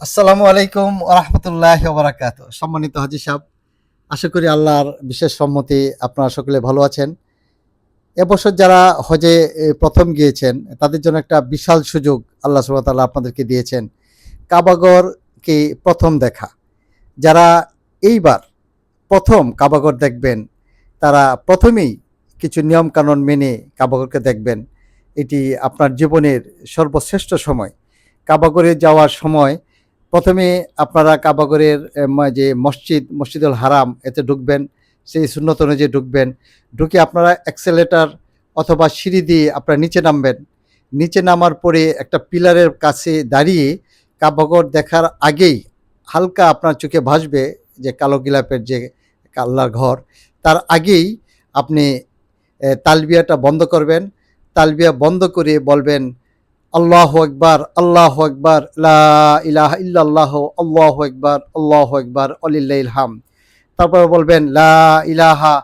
আসসালামু আলাইকুম রহমতুল্লাহ বারাকাত সম্মানিত হাজি সাহেব, আশা করি আল্লাহর বিশেষ সম্মতি আপনারা সকলে ভালো আছেন। এবছর যারা হজে প্রথম গিয়েছেন, তাদের জন্য একটা বিশাল সুযোগ আল্লাহ সুবাতাল্লাহ আপনাদেরকে দিয়েছেন। কাবাগরকে প্রথম দেখা। যারা এইবার প্রথম কাবাগর দেখবেন, তারা প্রথমেই কিছু নিয়মকানুন মেনে কাবাগরকে দেখবেন। এটি আপনার জীবনের সর্বশ্রেষ্ঠ সময়। কাবাগরে যাওয়ার সময় প্রথমে আপনারা কাবাগরের যে মসজিদ, মসজিদুল হারাম, এতে ঢুকবেন, সেই শূন্যত অনুযায়ী ঢুকবেন। ঢুকে আপনারা অ্যাক্সেলেটার অথবা সিঁড়ি দিয়ে আপনারা নিচে নামবেন। নিচে নামার পরে একটা পিলারের কাছে দাঁড়িয়ে কাবাগর দেখার আগেই হালকা আপনার চোখে ভাসবে যে কালো গিলাপের যে আল্লাহর ঘর। তার আগেই আপনি তালবিয়াটা বন্ধ করবেন। তালবিয়া বন্ধ করে বলবেন আল্লাহ একবার আল্লাহ একবার ইলাহা ইল্লাল্লাহ, আল্লাহ একবার আল্লাহ একবার অলিল্লাহিল হাম তারপর বলবেন, লা ইলাহা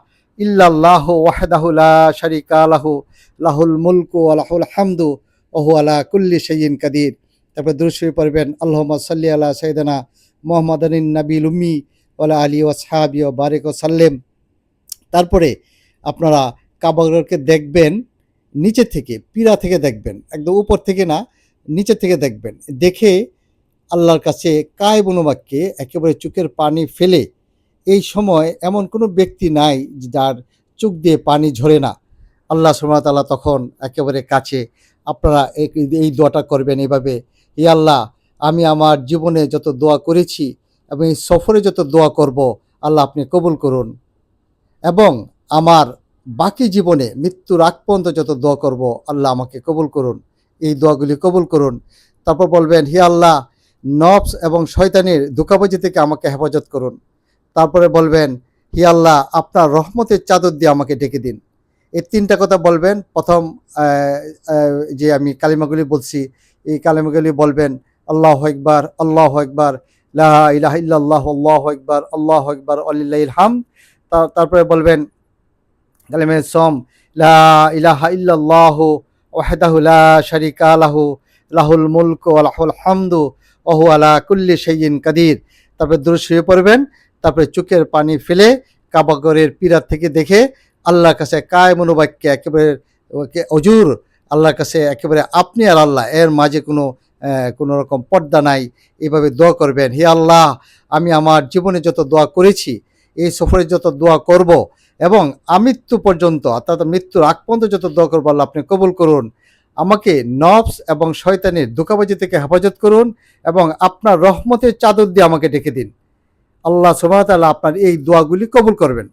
ইল্লাল্লাহ ওয়াহদাহু লা শারিকা লাহু, লাহুল মুলকু ওয়া লাহুল হামদু ওহু আলা কুল্লি শাইইন কাদির। তারপর দুরুদ পড়বেন, আল্লাহুম্মা সাল্লি আলা সাইয়্যিদানা মুহাম্মাদানিন নাবিল উম্মি ওয়ালা আলি ওয়াসহাবি ওয়া বারিক ওয়া সাল্লিম। তারপরে আপনারা কাবাগরকে দেখবেন নিচে থেকে, পীড়া থেকে দেখবেন। একদম উপর থেকে না, নিচে থেকে দেখবেন। দেখে আল্লাহর কাছে কায় বনবাক্যে একেবারে চোখের পানি ফেলে এই সময় এমন কোনো ব্যক্তি নাই যার চোখ দিয়ে পানি ঝরে না। আল্লাহ সুমতাল্লাহ তখন একেবারে কাছে, আপনারা এই- দোয়াটা করবেন এভাবে। ই আল্লাহ, আমি আমার জীবনে যত দোয়া করেছি এবং এই সফরে যত দোয়া করব, আল্লাহ আপনি কবুল করুন। এবং আমার বাকি জীবনে মৃত্যুর আগ পর্যন্ত যত দোয়া করব, আল্লাহ আমাকে কবুল করুন। এই দোয়াগুলি কবুল করুন। তারপর বলবেন, হি আল্লাহ, নফস এবং শয়তানের ধোকাবাজি থেকে আমাকে হেফাজত করুন। তারপরে বলবেন, হি আল্লাহ, আপনার রহমতের চাদর দিয়ে আমাকে ডেকে দিন। এই তিনটা কথা বলবেন। প্রথম যে আমি কালিমাগুলি বলছি, এই কালিমাগুলি বলবেন, আল্লাহ একবার আল্লাহ একবার লা ইলাহা ইল্লাল্লাহ, আল্লাহ একবার আল্লাহ একবার আলিল্লাহিল হাম তারপরে বলবেন লা ইলাহা ইল্লাল্লাহ ওয়াহদাহু লা শারিকা লাহু, লাহুল মুলক ওয়া লাহুল হামদু ওহু আলা কুল্লি শাইইন কাদির। তারপরে দূর শুয়ে পড়বেন, তারপরে চোখের পানি ফেলে কাবাগরের পীড়া থেকে দেখে আল্লাহর কাছে কায় মনোবাক্যে একেবারে অজুর, আল্লাহর কাছে একেবারে আপনি আর আল্লাহ, এর মাঝে কোনো কোনো রকম পর্দা নাই এইভাবে দোয়া করবেন। হে আল্লাহ, আমি আমার জীবনে যত দোয়া করেছি, এই সফরে যত দোয়া করব এবং আমৃত্যু পর্যন্ত, অর্থাৎ মৃত্যুর আগ পর্যন্ত যত দোয়া করব আল্লাহ আপনি কবুল করুন। আমাকে নবস এবং শয়তানের ধোকাবাজি থেকে হেফাজত করুন এবং আপনার রহমতের চাদর দিয়ে আমাকে ডেকে দিন। আল্লাহ সুবাহতাল্লাহ আপনার এই দোয়াগুলি কবুল করবেন।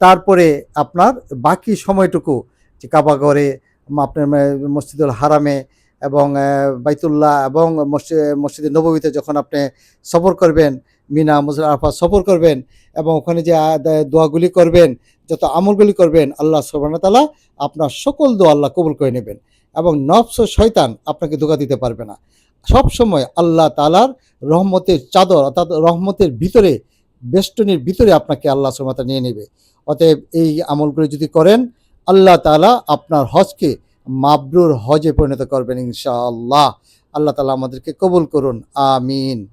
তারপরে আপনার বাকি সময়টুকু যে কাবাগরে আপনার মসজিদুল হারামে এবং বাইতুল্লাহ এবং মসজিদ মসজিদ নবমীতে যখন আপনি সফর করবেন মিনা মুসলিম আরফা সফর করবেন এবং ওখানে যে দোয়াগুলি করবেন, যত আমলগুলি করবেন, আল্লাহ ওয়া আপনার সকল দোয়া আল্লাহ কবুল করে নেবেন। এবং নফস শয়তান আপনাকে ধোকা দিতে পারবে না। সব সময় আল্লাহ তালার রহমতের চাদর অর্থাৎ রহমতের ভিতরে, বেষ্টনীর ভিতরে আপনাকে আল্লাহ তাআলা নিয়ে নেবে। অতএব এই আমলগুলি যদি করেন, আল্লাহ তালা আপনার হজকে মাবরুর হজে পরিণত করবেন ইনশাআল্লাহ। আল্লাহ তালা আমাদেরকে কবুল করুন। আমিন।